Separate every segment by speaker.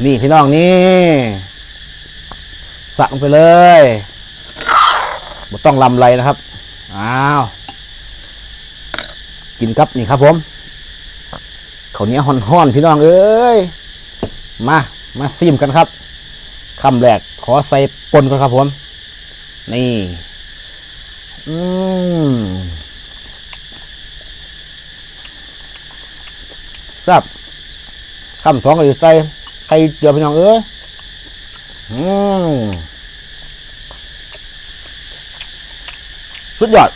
Speaker 1: นี่พี่น้องนี่สักลงไปเลยบ่ต้องลำไรนะครับ อ้าว กินครับนี่ครับผมเขาเนี้ยห่อนๆพี่น้องเอ้ย มา มาซิมกันครับคำแรกขอใส่ปนก่อนครับผม นี่ อืมครับคำสองก็อยู่ใส่ ข่เจียวพี่น้องเอ้ยอืมสุดยอด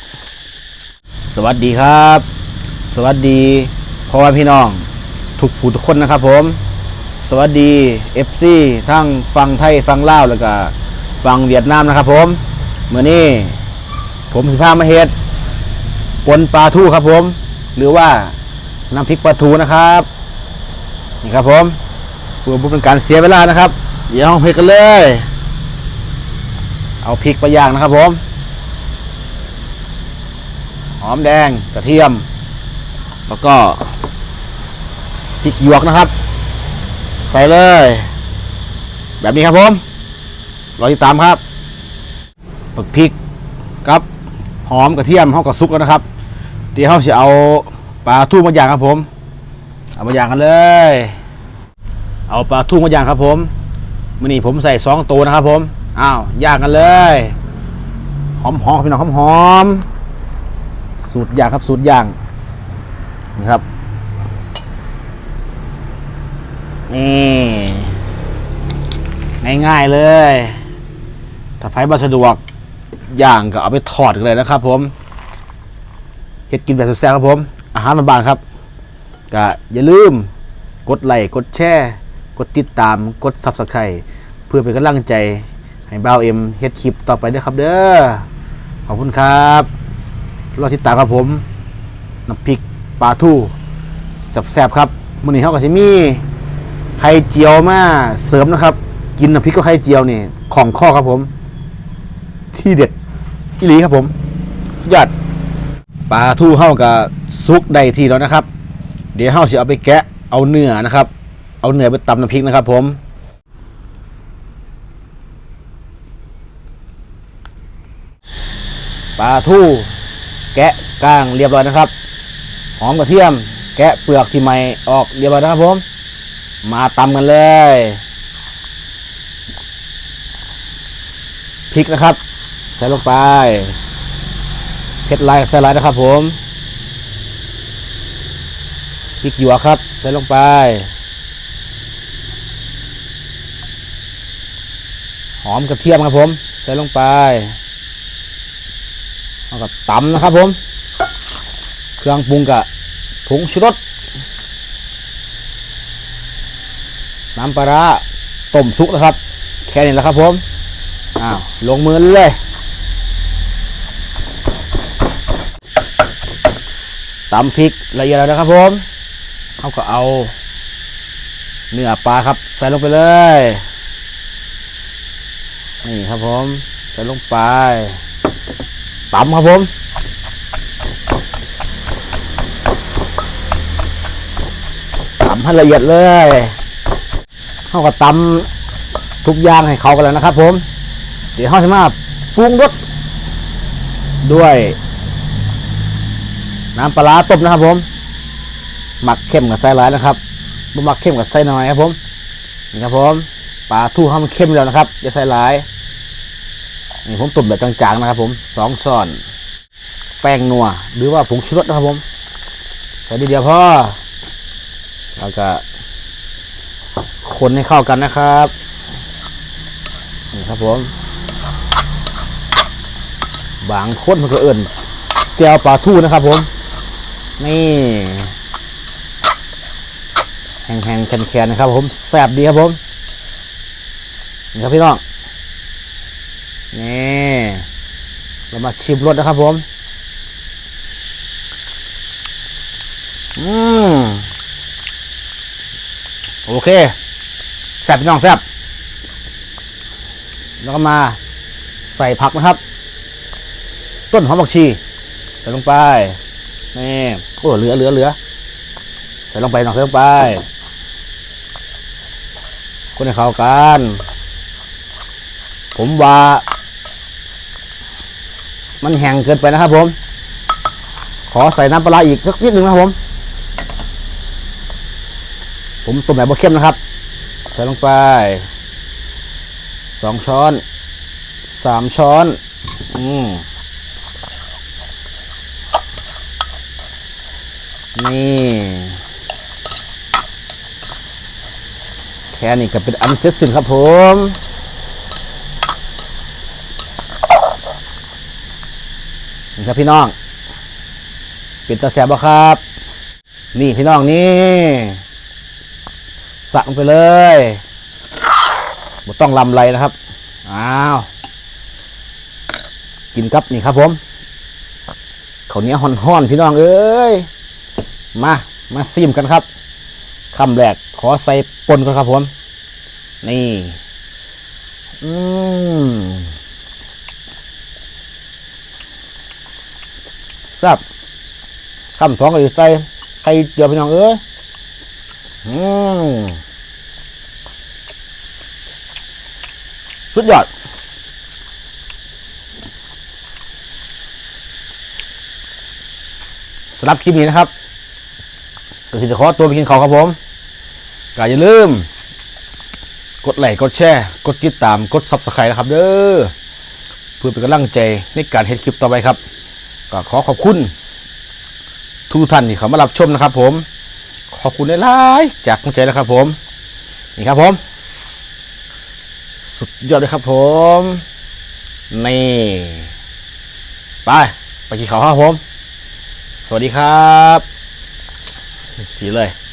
Speaker 1: สวัสดีครับ สวัสดีพ่อแม่พี่น้อง ทุกผู้ทุกคนนะครับผม สวัสดี FC ทั้งฟังไทยฟังลาวแล้วก็ฟังเวียดนามนะครับผมเมื่อนี้ผมสิพามาเฮ็ดปนปลาทูครับผม หรือว่าน้ำพริกปลาทูนะครับ นี่ครับผม พื่อบ่เป็นการเสียเวลานะครับ เดี๋ยวเราเฮ็ดกันเลย เอาพริกไปย่างนะครับผม หอมแดงกระเทียม แล้วก็พริกหยวกนะครับ ใส่เลย แบบนี้ครับผมรอติดตามครับปักพริกกับหอมกระเทียมห้องกับซุกแล้วนะครับ เดี๋ยวเขาจะเอาปลาทูมาย่างครับผม เอามาย่างกันเลย เอาปลาทูมาย่างครับผมมื่อนี้ผมใส่สองตัวนะครับผมอ้าวย่างกันเลย หอมหอมพี่น้องหอมหอมสูตรย่างครับสูตรย่างนี่ครับนี่ง่ายๆเลย ถ้าไผ่บาสะดวกย่างก็เอาไปทอดกันเลยนะครับ ผมเฮ็ดกินแบบแซ่บครับผม อาหารบ้านๆครับก็อย่าลืมกดไลค์กดแชร์ กดติดตามกดซับสไครต์เพื่อเป็นกำลังใจ ให้บ่าวเอ็มเฮ็ดคลิปต่อไปด้วยครับเด้อขอบคุณครับรอติดตามครับผมน้ำพริกปลาทูแซ่บๆครับมื้อนี้เฮาก็สิมีไข่เจียวมาเสริมนะครับ กินน้ำพริกก็ไข่เจียวนี่ของข้อครับผม ที่เด็ดอีหลีครับผมสุดยอดปลาทูเฮากับซุกได้ทีแล้วนะครับ เดี๋ยวเฮาสิเอาไปแกะเอาเนื้อนะครับ เอาเนื้อไปตำน้ำพริกนะครับ ผมปลาทูแกะก้างเรียบร้อยนะครับ หอมกระเทียม แกะเปลือกที่ไม่ออกเรียบร้อยนะครับผม มาตำกันเลยพริกนะครับ ใส่ลงไปเผ็ดลายใส่ลายนะครับผมพริกหยวกครับ ใส่ลงไป หอมกระเทียมครับผม ใส่ลงไปเอากับตำนะครับผม เครื่องปรุงกับผงชูรสน้ำปลาราต้มซุกนะครับ แค่นี้แหละครับผมอ้าวลงมือเลยตำพริกละเอียดแล้วนะครับผมเขาก็เอาเนื้อปลาครับ ใส่ลงไปเลย นี่ครับผม ใส่ลงไปตำครับผมตำให้ละเอียดเลยเขาก็ตำทุกอย่างให้เขากันแล้วนะครับผม เดี๋ยวเขาจะมาปรุงรสด้วย น้ำปลาต้มนะครับผม หมักเข้มกับไส้หลายนะครับบ่หมักเข้มกับไส้น้อยครับผม นี่ครับผม ปลาทูเขามเข้มแล้วนะครับอย่าใส่หลาย นี่ผมต้มแบบจางๆนะครับ ผมสองช้อน แป้งนัวหรือว่าผงชูรสนะครับผมใส่ดีเดียวพอแล้วก็คนให้เข้ากันนะครับนี่ครับผม บางคนมันก็เอิ่นแจวปลาทูนะครับผม นี่แห้งๆแข็งๆนะครับผมแซ่บดีครับผมนี่ครับพี่น้อง นี่เรามาชิมรสนะครับผมอืมโอเคแซ่บพี่น้องแซ่บแล้วก็มาใส่ผักนะครับ ต้นหอมผักชีใส่ลงไปนี่โอ้เหลือเหลือเหลือใส่ลงไปน้องใส่ลงไปคนให้เข้ากัน ผมว่า มันแห้งเกินไปนะครับผม ขอใส่น้ำปลาอีกสักนิดหนึ่งนะครับผม ผมต้มแบบบเข้มนะครับ ใส่ลงไปสองช้อนสามช้อนอืมนี่แค่นี้ก็เป็นอันเสร็จสิ้นครับผม ครับพี่น้อง เป็นตาแสบบ่ครับ นี่พี่น้องนี่สักลงไปเลยบ่ต้องลำไรนะครับ อ้าว กินครับนี่ครับผมเขาเนี้ยห่อนๆพี่น้องเอ้ย มา มาซิมกันครับคำแรกขอใส่ปนก่อนครับผม นี่ อืม ครับคำสองก็จะใส่ไข่เจียวพี่น้องเอ้ยอืมสุดยอดสำหรับคลิปนี้นะครับก็คือจะขอตัวไปกินข้าวครับผมก็อย่าลืม กดไลค์กดแชร์ กดติดตามกด subscribe นะครับเด้อเพื่อเป็นกำลังใจในการเฮ็ดคลิปต่อไปครับ ก็ขอขอบคุณ ทุกท่านที่เข้ามารับชมนะครับ ผม ขอบคุณหลายๆจากหัวใจนะครับ ผมนี่ครับผม สุดยอดเลยครับ ผมนี่ไปไปกินข้าวครับผม สวัสดีครับ สีเลย